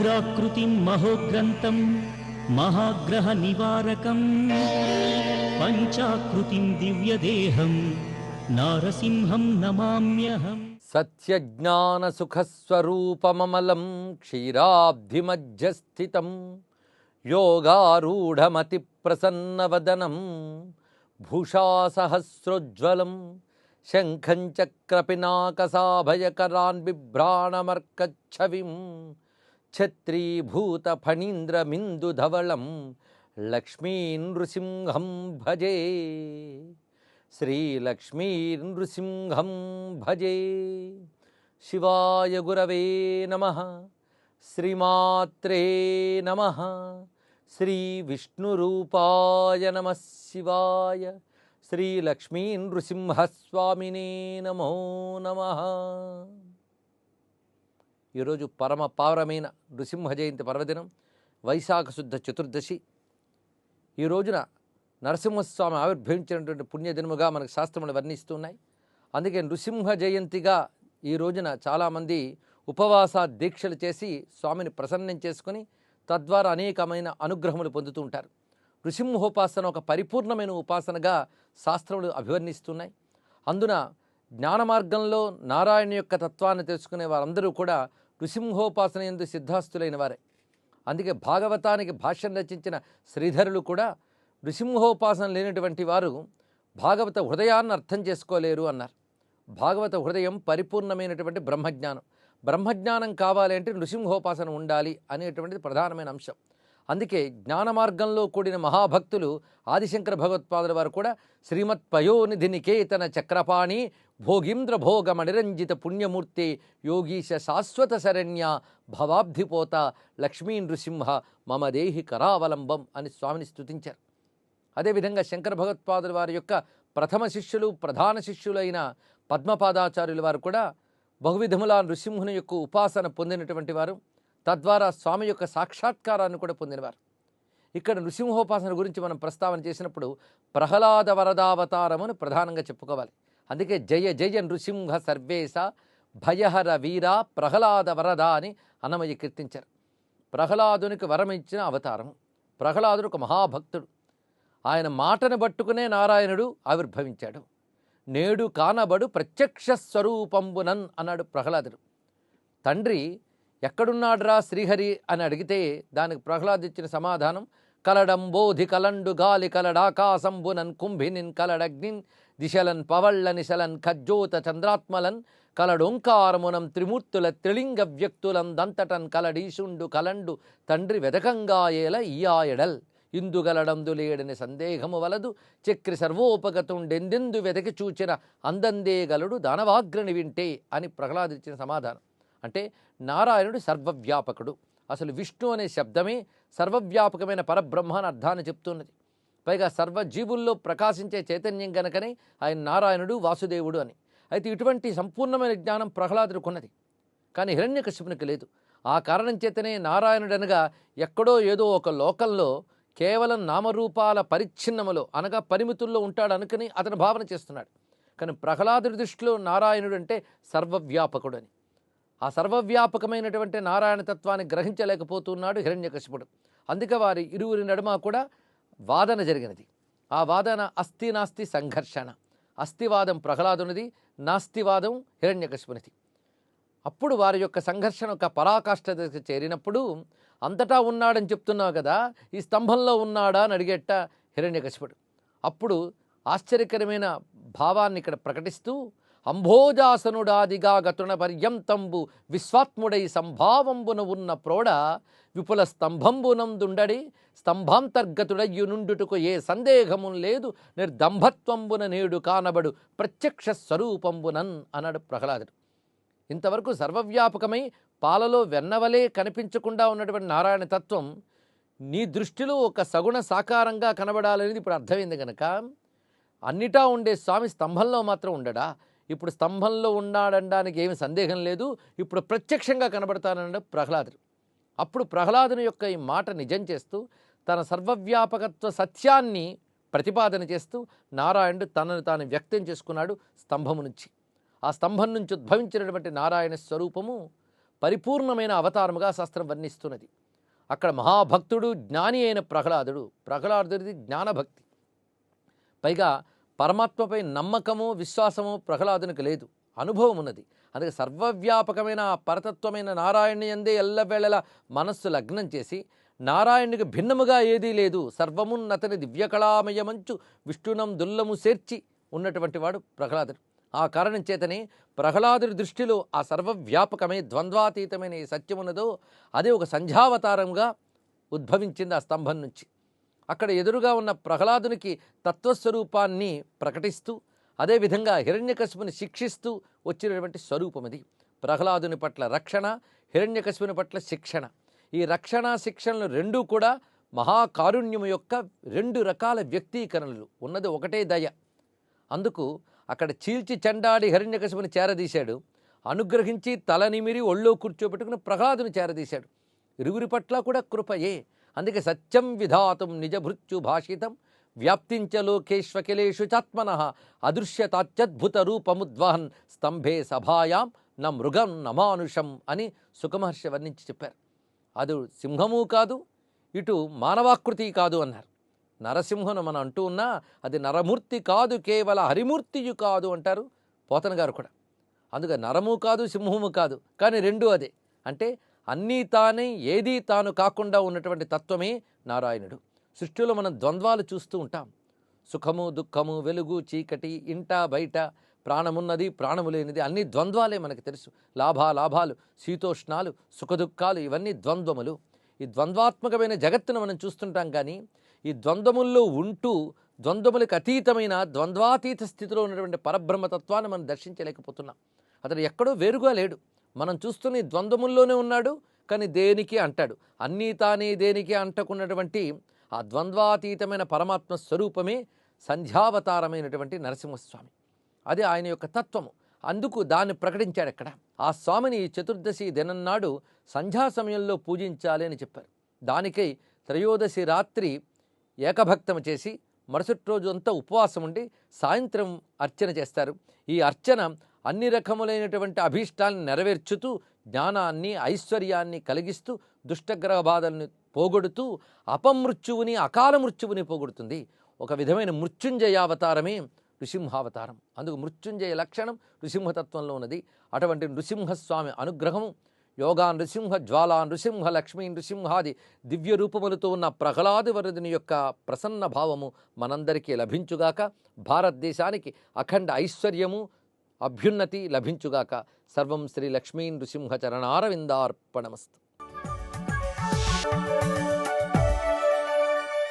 उग्राकृति महोग्रंथम महाग्रह निवारक पंचाकृति दिव्य उग्राकृतिं महोग्रन्थं महाग्रहनिवारकम् पञ्चाकृतिं दिव्यदेहं नारसिंहं नमाम्यहम् सत्यज्ञानसुखस्वरूपममलं क्षीराब्धिमध्यस्थितं योगारूढमतिप्रसन्नवदनं भूषासहस्रोज्ज्वलं शङ्खं चक्रपिनाकसाभयकरान् बिभ्राणमर्कच्छविम् ఛత్రీభూతఫణీంద్రమిందుధవళం లక్ష్మీనృసింహం భజే. శ్రీలక్ష్మీనృసింహం భజే. శివాయ గురవే నమ. శ్రీమాత్రే నమ. శ్రీ విష్ణురూపాయ నమ శివాయ. శ్రీలక్ష్మీనృసింహస్వామినే నమో నమ. ఈరోజు పరమ పావరమైన నృసింహ జయంతి పర్వదినం వైశాఖ శుద్ధ చతుర్దశి. ఈ రోజున నరసింహస్వామి ఆవిర్భవించినటువంటి పుణ్యదినముగా మనకు శాస్త్రములు వర్ణిస్తున్నాయి. అందుకే నృసింహ జయంతిగా ఈ రోజున చాలామంది ఉపవాస దీక్షలు చేసి స్వామిని ప్రసన్నం చేసుకుని తద్వారా అనేకమైన అనుగ్రహములు పొందుతూ ఉంటారు. నృసింహోపాసన ఒక పరిపూర్ణమైన ఉపాసనగా శాస్త్రములు అభివర్ణిస్తున్నాయి. అందున జ్ఞాన మార్గంలో నారాయణ యొక్క తత్వాన్ని తెలుసుకునే వారందరూ కూడా నృసింహోపాసన ఎందు సిద్ధాస్తులైన వారే అందుకే భాగవతానికి భాష్యం రచించిన శ్రీధరులు కూడా నృసింహోపాసన లేనటువంటి వారు భాగవత హృదయాన్ని అర్థం చేసుకోలేరు అన్నారు. భాగవత హృదయం పరిపూర్ణమైనటువంటి బ్రహ్మజ్ఞానం. బ్రహ్మజ్ఞానం కావాలి అంటే నృసింహోపాసన ఉండాలి అనేటువంటిది ప్రధానమైన అంశం. అందుకే జ్ఞాన మార్గంలో కూడిన మహాభక్తులు ఆదిశంకర భగవత్పాదుల వారు కూడా శ్రీమత్ పయోనిధి నికేతన చక్రపాణి భోగింద్ర భోగ మణిరంజిత పుణ్యమూర్తి యోగీశ శాశ్వత శరణ్య భవాబ్ధిపోత లక్ష్మీ నృసింహ మమ దేహి కరావలంబం అని స్వామిని స్తుతించారు. అదేవిధంగా శంకర భగవత్పాదుల వారి యొక్క ప్రథమ శిష్యులు ప్రధాన శిష్యులైన పద్మపాదాచార్యుల వారు కూడా బహువిధముల నృసింహుని యొక్క ఉపాసన పొందినటువంటి వారు. తద్వారా స్వామి యొక్క సాక్షాత్కారాన్ని కూడా పొందినవారు. ఇక్కడ నృసింహోపాసన గురించి మనం ప్రస్తావన చేసినప్పుడు ప్రహ్లాద వరదావతారం ప్రధానంగా చెప్పుకోవాలి. అందుకే జయ జయ నృసింహ సర్వేశ భయహర వీర ప్రహ్లాద వరద అని అన్నమయ్య కీర్తించారు. ప్రహ్లాదునికి వరం ఇచ్చిన అవతారం. ప్రహ్లాదుడు ఒక మహాభక్తుడు. ఆయన మాటను పట్టుకునే నారాయణుడు ఆవిర్భవించాడు. నేడు కానబడు ప్రత్యక్ష స్వరూపంబునన్ అన్నాడు ప్రహ్లాదుడు. తండ్రి ఎక్కడున్నాడ్రా శ్రీహరి అని అడిగితే దానికి ప్రహ్లాద్ ఇచ్చిన సమాధానం కలడం బోధి కలండు గాలి కలడాకాశంబునన్ కుంభినిన్ కలడగ్నిన్ దిశలన్ పవళ్ళ నిశలన్ ఖజ్జోత చంద్రాత్మలన్ కలడోంకారమునం త్రిమూర్తుల త్రిలింగ వ్యక్తులం దంతటన్ కలడీశుండు కలండు తండ్రి వెదకంగా ఏల ఇయాయడల్ ఇందుగలడందులేడని సందేహము వలదు చక్రి సర్వోపగతుండెందెందు వెదకి చూచిన అందందేగలడు దానవాగ్రని వింటే అని ప్రహ్లాదిచ్చిన సమాధానం. అంటే నారాయణుడు సర్వవ్యాపకుడు. అసలు విష్ణు అనే శబ్దమే సర్వవ్యాపకమైన పరబ్రహ్మ అని అర్థాన్ని చెప్తున్నది. పైగా సర్వజీవుల్లో ప్రకాశించే చైతన్యం గనకనే ఆయన నారాయణుడు వాసుదేవుడు అని. అయితే ఇటువంటి సంపూర్ణమైన జ్ఞానం ప్రహ్లాదుడుకున్నది కానీ హిరణ్యకశిపునికి లేదు. ఆ కారణం చేతనే నారాయణుడనగా ఎక్కడో ఏదో ఒక లోకంలో కేవలం నామరూపాల పరిచ్ఛిన్నములో అనగా పరిమితుల్లో ఉంటాడు అనుకుని అతను భావన చేస్తున్నాడు. కానీ ప్రహ్లాదుడి దృష్టిలో నారాయణుడు అంటే సర్వవ్యాపకుడు అని ఆ సర్వవ్యాపకమైనటువంటి నారాయణ తత్వాన్ని గ్రహించలేకపోతున్నాడు హిరణ్యకశిపుడు. అందుకే వారి ఇరువురి నడుమ కూడా వాదన జరిగినది. ఆ వాదన అస్థి నాస్తి సంఘర్షణ. అస్థివాదం ప్రహ్లాదునిది నాస్తివాదం హిరణ్యకశిపునిది. అప్పుడు వారి యొక్క సంఘర్షణ ఒక పరాకాష్ఠ చేరినప్పుడు అంతటా ఉన్నాడని చెప్తున్నావు కదా ఈ స్తంభంలో ఉన్నాడా? అని అడిగేట హిరణ్యకశిపుడు. అప్పుడు ఆశ్చర్యకరమైన భావాన్ని ఇక్కడ ప్రకటిస్తూ అంభోజాసనుడాదిగా గతున పర్యంతంబు విశ్వాత్ముడై సంభావంబున ఉన్న ప్రోడ విపుల స్తంభంబునందుండడి స్తంభాంతర్గతుడయ్యునుండుటకు ఏ సందేహము లేదు నిర్దంభత్వంబున నేడు కానబడు ప్రత్యక్ష స్వరూపంబునన్ అన్నాడు ప్రహ్లాదుడు. ఇంతవరకు సర్వవ్యాపకమై పాలలో వెన్నవలే కనిపించకుండా ఉన్నటువంటి నారాయణ తత్వం నీ దృష్టిలో ఒక సగుణ సాకారంగా కనబడాలనేది ఇప్పుడు అర్థమైంది కనుక అన్నిటా ఉండే స్వామి స్తంభంలో మాత్రం ఉండడా? ఇప్పుడు స్తంభంలో ఉన్నాడనడానికి ఏమి సందేహం లేదు. ఇప్పుడు ప్రత్యక్షంగా కనబడతానన్నాడు ప్రహ్లాదుడు. అప్పుడు ప్రహ్లాదుని యొక్క ఈ మాట నిజం చేస్తూ తన సర్వవ్యాపకత్వ సత్యాన్ని ప్రతిపాదన చేస్తూ నారాయణుడు తనను తాను వ్యక్తం చేసుకున్నాడు స్తంభము నుంచి. ఆ స్తంభం నుంచి ఉద్భవించినటువంటి నారాయణ స్వరూపము పరిపూర్ణమైన అవతారముగా శాస్త్రం వర్ణిస్తున్నది. అక్కడ మహాభక్తుడు జ్ఞాని అయిన ప్రహ్లాదుడు ప్రహ్లాదుడిది జ్ఞానభక్తి. పైగా పరమాత్మపై నమ్మకము విశ్వాసము ప్రహ్లాదునికి లేదు. అనుభవం ఉన్నది. అందుకే సర్వవ్యాపకమైన ఆ పరతత్వమైన నారాయణ ఎందే ఎల్లవేళలా మనస్సు లగ్నం చేసి నారాయణునికి భిన్నముగా ఏదీ లేదు. సర్వమున్నతని దివ్యకళామయమంచు విష్ణునం దుల్లము చేర్చి ఉన్నటువంటి వాడు ప్రహ్లాదుడు. ఆ కారణం చేతనే ప్రహ్లాదుడి దృష్టిలో ఆ సర్వవ్యాపకమే ద్వంద్వాతీతమైన ఈ సత్యమున్నదో అదే ఒక సంధ్యావతారంగా ఉద్భవించింది ఆ స్తంభం నుంచి. అక్కడ ఎదురుగా ఉన్న ప్రహ్లాదునికి తత్వస్వరూపాన్ని ప్రకటిస్తూ అదేవిధంగా హిరణ్యకశిపుని శిక్షిస్తూ వచ్చినటువంటి స్వరూపం ఇది. ప్రహ్లాదుని పట్ల రక్షణ హిరణ్యకశిపుని పట్ల శిక్షణ. ఈ రక్షణ శిక్షణలు రెండూ కూడా మహాకారుణ్యము యొక్క రెండు రకాల వ్యక్తీకరణలు. ఉన్నది ఒకటే దయ. అందుకు అక్కడ చీల్చి చండాడి హిరణ్యకశిపుని చేరదీశాడు. అనుగ్రహించి తల నిమిరి ఒళ్ళో కూర్చోబెట్టుకుని ప్రహ్లాదుని చేరదీశాడు. ఇరువురి పట్ల కూడా కృపయే. అందుకే సత్యం విధాతం నిజభృత్యు భాషితం. వ్యాప్తించ లోకేష్వకిలేషు చాత్మన. అదృశ్యతాత్యద్భుత రూపముద్వహన్. స్తంభే సభాయాం న మృగం నమానుషం అని సుఖమహర్షి వర్ణించి చెప్పారు. అది సింహము కాదు ఇటు మానవాకృతి కాదు అన్నారు. నరసింహను మనం అంటూ ఉన్నా అది నరమూర్తి కాదు కేవల హరిమూర్తియు కాదు అంటారు పోతన గారు కూడా. అందుకే నరము కాదు సింహము కాదు కానీ రెండు అదే. అంటే అన్నీ తానే ఏదీ తాను కాకుండా ఉన్నటువంటి తత్వమే నారాయణుడు. సృష్టిలో మనం ద్వంద్వాలు చూస్తూ ఉంటాం. సుఖము దుఃఖము వెలుగు చీకటి ఇంట బయట ప్రాణమున్నది ప్రాణము లేనిది అన్ని ద్వంద్వాలే మనకు తెలుసు. లాభాలాభాలు శీతోష్ణాలు సుఖదుఖాలు ఇవన్నీ ద్వంద్వములు. ఈ ద్వంద్వాత్మకమైన జగత్తును మనం చూస్తుంటాం కానీ ఈ ద్వంద్వముల్లో ఉంటూ ద్వంద్వములకు అతీతమైన ద్వంద్వాతీత స్థితిలో ఉన్నటువంటి పరబ్రహ్మతత్వాన్ని మనం దర్శించలేకపోతున్నాం. అతడు ఎక్కడో వేరుగా లేడు. మనం చూస్తున్న ద్వంద్వముల్లోనే ఉన్నాడు కానీ దేనికి అంటాడు? అన్నీ తానే దేనికి అంటకున్నటువంటి ఆ ద్వంద్వాతీతమైన పరమాత్మ స్వరూపమే సంధ్యావతారమైనటువంటి నరసింహస్వామి. అది ఆయన యొక్క తత్వము. అందుకు దాన్ని ప్రకటించాడు ఎక్కడ ఆ స్వామిని చతుర్దశి దినన్నాడు సంధ్యా సమయంలో పూజించాలి అని చెప్పారు. దానికై త్రయోదశి రాత్రి ఏకభక్తం చేసి మరుసటి రోజు అంతా ఉపవాసం ఉండి సాయంత్రం అర్చన చేస్తారు. ఈ అర్చన అన్ని రకములైనటువంటి అభీష్టాలను నెరవేర్చుతూ జ్ఞానాన్ని ఐశ్వర్యాన్ని కలిగిస్తూ దుష్టగ్రహ బాధల్ని పోగొడుతూ అపమృత్యువుని అకాల మృత్యువుని పోగొడుతుంది. ఒక విధమైన మృత్యుంజయావతారమే నృసింహావతారం. అందుకు మృత్యుంజయ లక్షణం నృసింహతత్వంలో ఉన్నది. అటువంటి నృసింహస్వామి అనుగ్రహము యోగా నృసింహ జ్వాలా నృసింహ లక్ష్మీ నృసింహాది దివ్య రూపములతో ఉన్న ప్రహ్లాది వరదుని యొక్క ప్రసన్న భావము మనందరికీ లభించుగాక భారతదేశానికి అఖండ ఐశ్వర్యము అభ్యున్నతి లభించుగాక. సర్వం శ్రీ లక్ష్మీ నృసింహ చరణారవిందార్పణమస్తు.